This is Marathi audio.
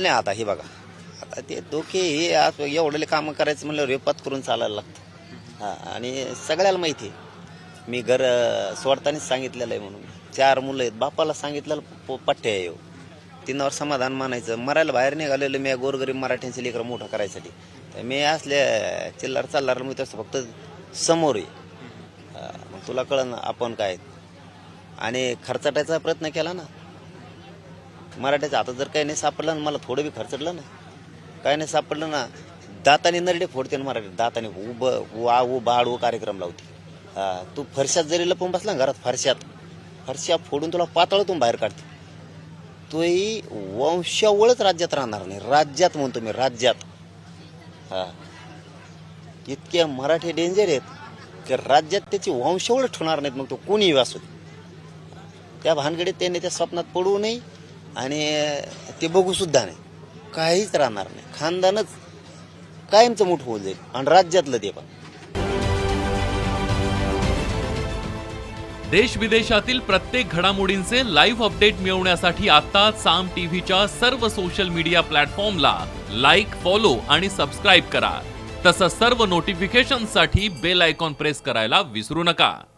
नाही नाही आता हे बघा. आता ते दोघे हे आज एवढले कामं करायचं म्हणलं रेपात करून चालायला लागतं. हा आणि सगळ्याला माहिती आहे. मी घर सोडतानाच सांगितलेलं आहे म्हणून. चार मुलं आहेत. बापाला सांगितलेलं प- आहे हो. तिनावर समाधान मानायचं. मरायला बाहेर निघालेलं मी गोरगरीब मराठ्यांचे लेकरं मोठं करायसाठी. तर मी असल्या चिल्लार चालणार मी तसं फक्त समोर आहे. मग तुला कळ ना आपण काय आणि खर्चाटायचा प्रयत्न केला ना मराठ्याच्या हातात जर काही नाही सापडलं ना मला थोडं बी खर्चडलं ना. काय नाही सापडलं ना दाताने नरडे फोडते ना मराठी. दाताने उब वा उ बाड उ कार्यक्रम लावते. तू फरशात जरी लपून बसला ना घरात फरशात फरशा फोडून तुला पातळतून बाहेर काढते. तोही वंशावळच राज्यात राहणार नाही. राज्यात म्हणतो मी राज्यात. हा. इतके मराठी डेंजर आहेत की राज्यात त्याची वंशावळ ठेवणार नाहीत मग तो कोणीही असू त्या भानगडीत त्याने त्या स्वप्नात पडू नये. आणि ते बघूसुद्धा नाही. काहीच राहणार नाही. खानदानच कायमचं मोठं होऊन जाईल आणि राज्यातलं ते पण. देश विदेशातील प्रत्येक घडामोडींचे लाईव्ह अपडेट मिळवण्यासाठी आता साम टीव्हीच्या सर्व सोशल मीडिया प्लॅटफॉर्मला लाईक फॉलो आणि सबस्क्राईब करा. तसंच सर्व नोटिफिकेशनसाठी बेल आयकॉन प्रेस करायला विसरू नका.